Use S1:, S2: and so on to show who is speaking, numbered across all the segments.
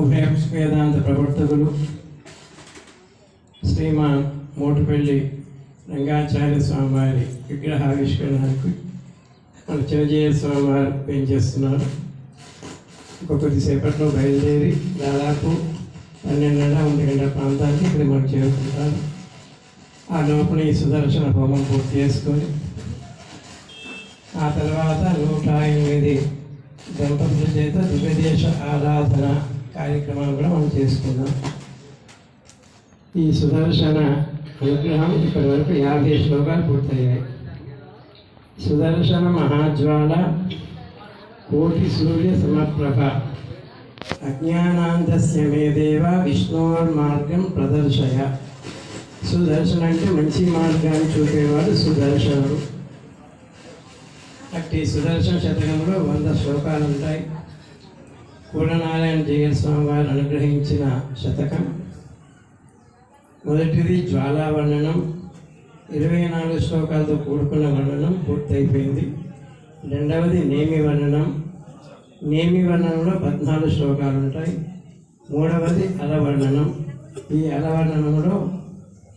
S1: ఉభయ వేదాంత ప్రవర్తకులు శ్రీమాన్ మోటుపల్లి రంగాచార్య స్వామివారి విగ్రహావిష్కరణకు మన చిరంజీవి స్వామి వారు పెంచేస్తున్నారు ఒక కొద్దిసేపట్లో బయలుదేరి దాదాపు పన్నెండున్నర ఒంటి గంట ప్రాంతానికి ఇక్కడ మనం చేరుకుంటారు ఆ లోపల ఈ సుదర్శన హోమం పూర్తి చేసుకొని ఆ తర్వాత నూట ఎనిమిది దంపతుల చేత దివ్యదేశ ఆరాధన కార్యక్రమాలు కూడా మనం చేసుకుందాం. ఈ సుదర్శన అనుగ్రహం ఇప్పటి వరకు యాభై శ్లోకాలు పూర్తయ్యాయి. సుదర్శన మహాజ్వాల కోటి సూర్య సమప్రభ అజ్ఞానాంతస్య మే దేవ విష్ణోర్మార్గం ప్రదర్శయ. సుదర్శన అంటే మంచి మార్గాన్ని చూపేవాడు సుదర్శనుడు. అట్టి సుదర్శన శతకంలో వంద శ్లోకాలు ఉంటాయి. కూడనారాయణ జయస్వామి వారు అనుగ్రహించిన శతకం. మొదటిది జ్వాలా వర్ణనం ఇరవై నాలుగు శ్లోకాలతో కూడుకున్న వర్ణనం పూర్తయిపోయింది. రెండవది నేమి వర్ణనం నేమి వర్ణనంలో పద్నాలుగు శ్లోకాలు ఉంటాయి. మూడవది అలవర్ణనం. ఈ అలవర్ణనంలో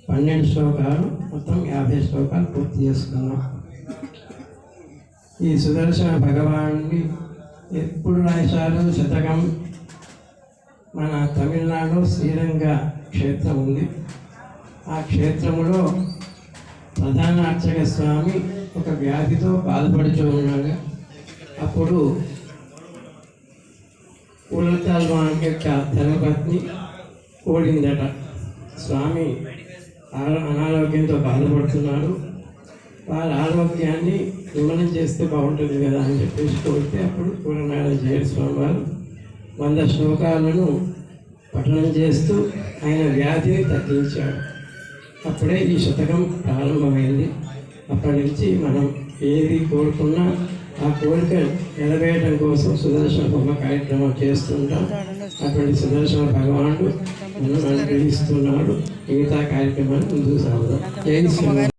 S1: పన్నెండు శ్లోకాలు మొత్తం యాభై శ్లోకాలు పూర్తి చేసుకున్నాం. ఈ సుదర్శన భగవాన్ని ఎప్పుడు రాశారు శతకం. మన తమిళనాడు శ్రీరంగ క్షేత్రం ఉంది. ఆ క్షేత్రంలో ప్రధాన అర్చక స్వామి ఒక వ్యాధితో బాధపడుతూ ఉన్నాడు. అప్పుడు ఉలతాల్ యొక్క ధర్మపత్ని ఓడిందట స్వామి అనారోగ్యంతో బాధపడుతున్నాడు. వారి ఆరోగ్యాన్ని నిమనం చేస్తే బాగుంటుంది కదా అని చెప్పేసి కోరితే అప్పుడు పూర్ణనారాయణ జయ స్వామి వారు వంద శ్లోకాలను పఠనం చేస్తూ ఆయన వ్యాధిని తగ్గించాడు. అప్పుడే ఈ శతకం ప్రారంభమైంది. అప్పటి నుంచి మనం ఏది కోరుకున్నా ఆ కోరిక నెరవేయడం కోసం సుదర్శన బొమ్మ కార్యక్రమం చేస్తుంటాం. అటువంటి సుదర్శన భగవానుడు మనం అనుగ్రహిస్తున్నాడు. మిగతా కార్యక్రమాన్ని ముందుకు సాగుదాం. జై శ్రీ